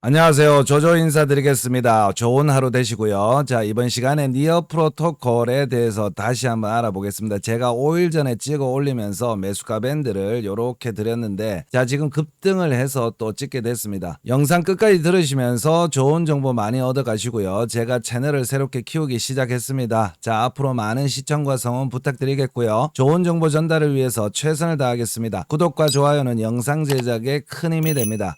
안녕하세요. 조조 인사드리겠습니다. 좋은 하루 되시고요. 자, 이번 시간에 니어 프로토콜에 대해서 다시 한번 알아보겠습니다. 제가 5일 전에 찍어 올리면서 매수가 밴드를 요렇게 드렸는데, 자, 지금 급등을 해서 또 찍게 됐습니다. 영상 끝까지 들으시면서 좋은 정보 많이 얻어 가시고요. 제가 채널을 새롭게 키우기 시작했습니다. 자, 앞으로 많은 시청과 성원 부탁드리겠고요. 좋은 정보 전달을 위해서 최선을 다하겠습니다. 구독과 좋아요는 영상 제작에 큰 힘이 됩니다.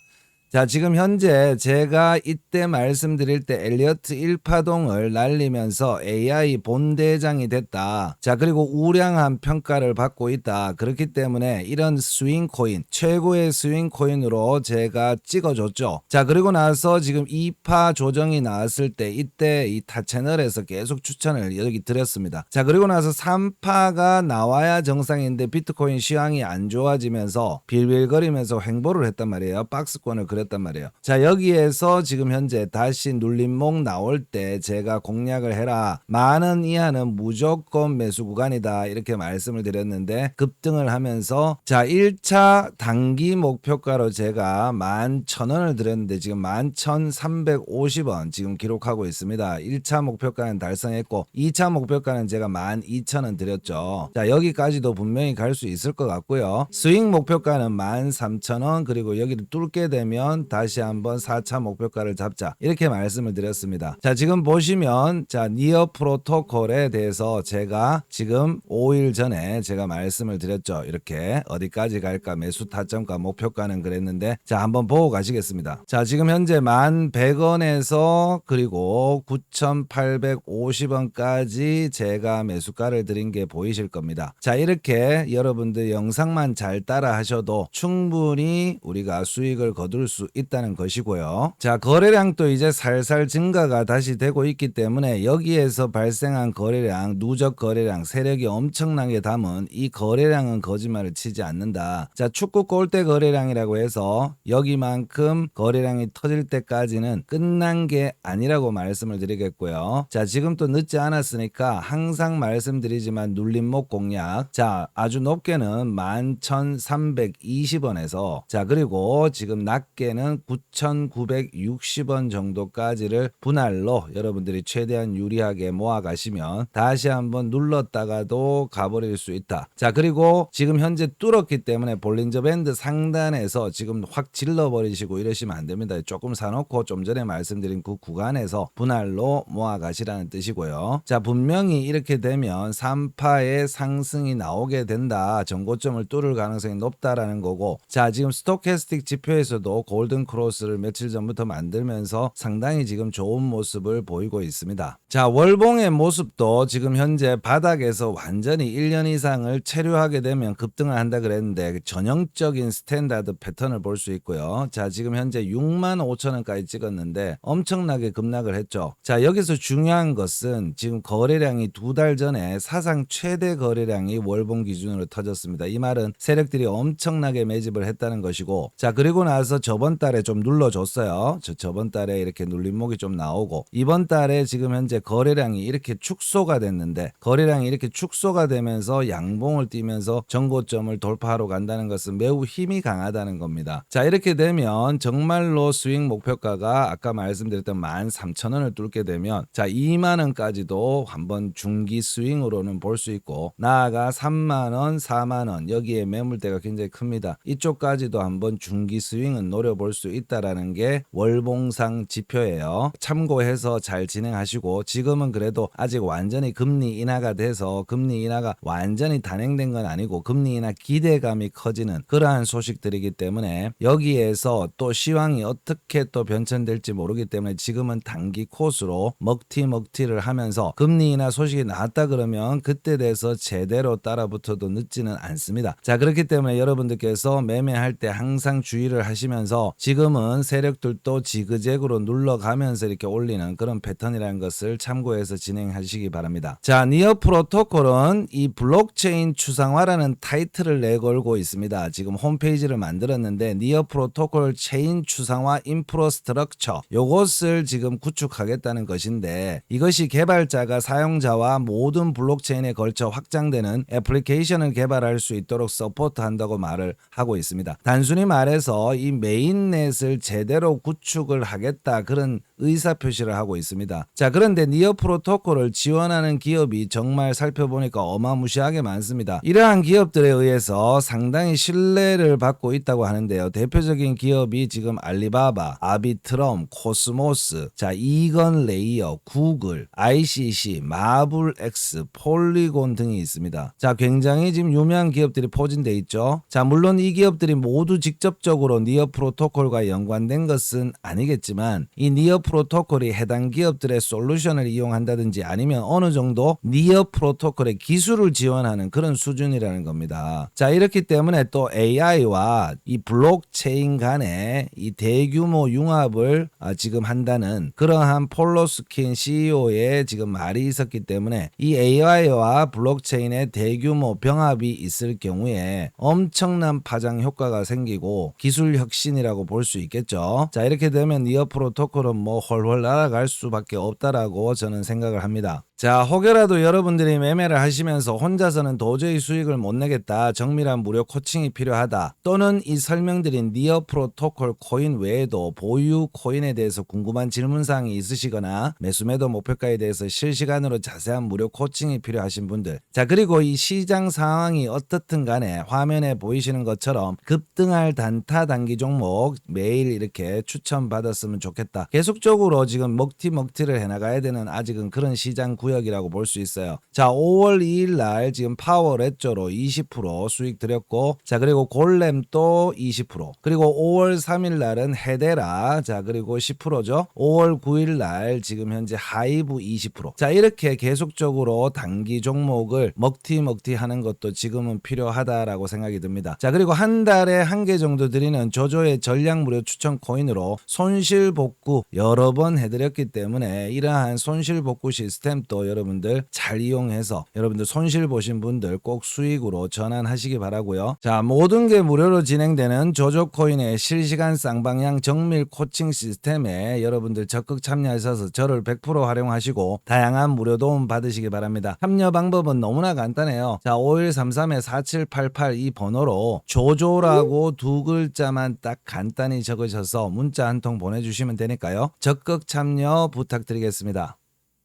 자, 지금 현재 제가 이때 말씀드릴 때 엘리어트 1파동을 날리면서 AI 본대장이 됐다. 자, 그리고 우량한 평가를 받고 있다. 그렇기 때문에 이런 스윙 코인, 최고의 스윙 코인으로 제가 찍어줬죠. 자, 그리고 나서 지금 2파 조정이 나왔을 때 이때 이 타 채널에서 계속 추천을 여기 드렸습니다. 자, 그리고 나서 3파가 나와야 정상인데 비트코인 시황이 안 좋아지면서 빌빌거리면서 횡보를 했단 말이에요. 박스권을 그 렸단 말이에요. 자, 여기에서 지금 현재 다시 눌림목 나올 때 제가 공략을 해라. 만원 이하는 무조건 매수 구간이다. 이렇게 말씀을 드렸는데 급등을 하면서 자, 1차 단기 목표가로 제가 11,000원을 드렸는데 지금 11,350원 지금 기록하고 있습니다. 1차 목표가는 달성했고 2차 목표가는 제가 12,000원 드렸죠. 자, 여기까지도 분명히 갈 수 있을 것 같고요. 스윙 목표가는 13,000원 그리고 여기를 뚫게 되면 다시 한번 4차 목표가를 잡자. 이렇게 말씀을 드렸습니다. 자, 지금 보시면 자, 니어 프로토콜에 대해서 제가 지금 5일 전에 제가 말씀을 드렸죠. 이렇게 어디까지 갈까 매수 타점과 목표가는 그랬는데 자, 한번 보고 가시겠습니다. 자, 지금 현재 1,100원에서 그리고 9,850원까지 제가 매수가를 드린 게 보이실 겁니다. 자, 이렇게 여러분들 영상만 잘 따라 하셔도 충분히 우리가 수익을 거둘 수 있다는 것이고요. 자, 거래량도 이제 살살 증가가 다시 되고 있기 때문에 여기에서 발생한 거래량, 누적 거래량, 세력이 엄청나게 담은 이 거래량은 거짓말을 치지 않는다. 자, 축구 골대 거래량이라고 해서 여기만큼 거래량이 터질 때까지는 끝난 게 아니라고 말씀을 드리겠고요. 자, 지금 또 늦지 않았으니까 항상 말씀드리지만 눌림목 공략. 자, 아주 높게는 11,320원에서 자, 그리고 지금 낮게 는 9,960원 정도까지를 분할로 여러분들이 최대한 유리하게 모아 가시면 다시 한번 눌렀다가도 가버릴 수 있다. 자, 그리고 지금 현재 뚫었기 때문에 볼린저 밴드 상단에서 지금 확 질러버리시고 이러시면 안 됩니다. 조금 사놓고 좀 전에 말씀드린 그 구간에서 분할로 모아 가시라는 뜻이고요. 자, 분명히 이렇게 되면 3파의 상승이 나오게 된다. 전고점을 뚫을 가능성이 높다라는 거고. 자, 지금 스토캐스틱 지표에서도 골든 크로스를 며칠 전부터 만들면서 상당히 지금 좋은 모습을 보이고 있습니다. 자, 월봉의 모습도 지금 현재 바닥에서 완전히 1년 이상을 체류하게 되면 급등을 한다 그랬는데 전형적인 스탠다드 패턴을 볼 수 있고요. 자, 지금 현재 6만 5천 원까지 찍었는데 엄청나게 급락을 했죠. 자, 여기서 중요한 것은 지금 거래량이 두 달 전에 사상 최대 거래량이 월봉 기준으로 터졌습니다. 이 말은 세력들이 엄청나게 매집을 했다는 것이고 자, 그리고 나서 저번 달에 좀 눌러줬어요. 저 저번 달에 이렇게 눌림목이 좀 나오고 이번 달에 지금 현재 거래량이 이렇게 축소가 됐는데 거래량이 이렇게 축소가 되면서 양봉을 띄면서 전고점을 돌파하러 간다는 것은 매우 힘이 강하다는 겁니다. 자, 이렇게 되면 정말로 수익 목표가가 아까 말씀드렸던 13,000원을 뚫게 되면 자, 2만 원까지도 한번 중기 스윙으로는 볼 수 있고 나아가 3만 원, 4만 원 여기에 매물대가 굉장히 큽니다. 이쪽까지도 한번 중기 스윙은 노 려볼 수 있다라는 게 월봉상 지표예요. 참고해서 잘 진행하시고 지금은 그래도 아직 완전히 금리 인하가 돼서 금리 인하가 완전히 단행된 건 아니고 금리 인하 기대감이 커지는 그러한 소식들이기 때문에 여기에서 또 시황이 어떻게 또 변천될지 모르기 때문에 지금은 단기 코스로 먹튀 먹튀를 하면서 금리 인하 소식이 나왔다 그러면 그때 돼서 제대로 따라붙어도 늦지는 않습니다. 자 그렇기 때문에 여러분들께서 매매할 때 항상 주의를 하시면서 지금은 세력들도 지그재그로 눌러가면서 이렇게 올리는 그런 패턴이라는 것을 참고해서 진행하시기 바랍니다. 자 니어 프로토콜은 이 블록체인 추상화라는 타이틀을 내걸고 있습니다. 지금 홈페이지를 만들었는데 니어 프로토콜 체인 추상화 인프로스트럭처 요것을 지금 구축하겠다는 것인데 이것이 개발자가 사용자와 모든 블록체인에 걸쳐 확장되는 애플리케이션을 개발할 수 있도록 서포트한다고 말을 하고 있습니다. 단순히 말해서 이 메인 개 인넷을 제대로 구축을 하겠다. 그런 의사 표시를 하고 있습니다. 자, 그런데 니어 프로토콜을 지원하는 기업이 정말 살펴보니까 어마무시하게 많습니다. 이러한 기업들에 의해서 상당히 신뢰를 받고 있다고 하는데요. 대표적인 기업이 지금 알리바바, 아비트럼, 코스모스, 자, 이건 레이어, 구글, ICC, 마블X, 폴리곤 등이 있습니다. 자, 굉장히 지금 유명한 기업들이 포진돼 있죠. 자, 물론 이 기업들이 모두 직접적으로 니어 프로토콜과 연관된 것은 아니겠지만 이 니어 프로토콜이 해당 기업들의 솔루션을 이용한다든지 아니면 어느 정도 니어 프로토콜의 기술을 지원하는 그런 수준이라는 겁니다. 자, 이렇기 때문에 또 AI와 이 블록체인 간의 이 대규모 융합을 아, 지금 한다는 그러한 폴로스킨 CEO의 지금 말이 있었기 때문에 이 AI와 블록체인의 대규모 병합이 있을 경우에 엄청난 파장 효과가 생기고 기술 혁신이라고 볼 수 있겠죠. 자, 이렇게 되면 니어 프로토콜은 뭐 훨훨 날아갈 수밖에 없다라고 저는 생각을 합니다. 자, 혹여라도 여러분들이 매매를 하시면서 혼자서는 도저히 수익을 못 내겠다. 정밀한 무료 코칭이 필요하다. 또는 이 설명드린 니어 프로토콜 코인 외에도 보유 코인에 대해서 궁금한 질문사항이 있으시거나 매수매도 목표가에 대해서 실시간으로 자세한 무료 코칭이 필요하신 분들. 자, 그리고 이 시장 상황이 어떻든 간에 화면에 보이시는 것처럼 급등할 단타 단기 종목 매일 이렇게 추천받았으면 좋겠다. 계속적으로 지금 먹튀 먹튀를 해나가야 되는 아직은 그런 시장 구 역이라고 볼 수 있어요. 자, 5월 2일 날 지금 파워 레조로 20% 수익 드렸고, 자, 그리고 골렘 또 20%, 그리고 5월 3일 날은 헤데라, 자, 그리고 10%죠. 5월 9일 날 지금 현재 하이브 20%. 자, 이렇게 계속적으로 단기 종목을 먹튀 먹튀 하는 것도 지금은 필요하다라고 생각이 듭니다. 자, 그리고 한 달에 한 개 정도 드리는 조조의 전략 무료 추천 코인으로 손실 복구 여러 번 해드렸기 때문에 이러한 손실 복구 시스템도 여러분들 잘 이용해서 여러분들 손실 보신 분들 꼭 수익으로 전환하시기 바라고요. 자, 모든 게 무료로 진행되는 조조 코인의 실시간 쌍방향 정밀 코칭 시스템에 여러분들 적극 참여하셔서 저를 100% 활용하시고 다양한 무료 도움 받으시기 바랍니다. 참여 방법은 너무나 간단해요. 자, 5133에 4788 이 번호로 조조라고 두 글자만 딱 간단히 적으셔서 문자 한 통 보내주시면 되니까요. 적극 참여 부탁드리겠습니다.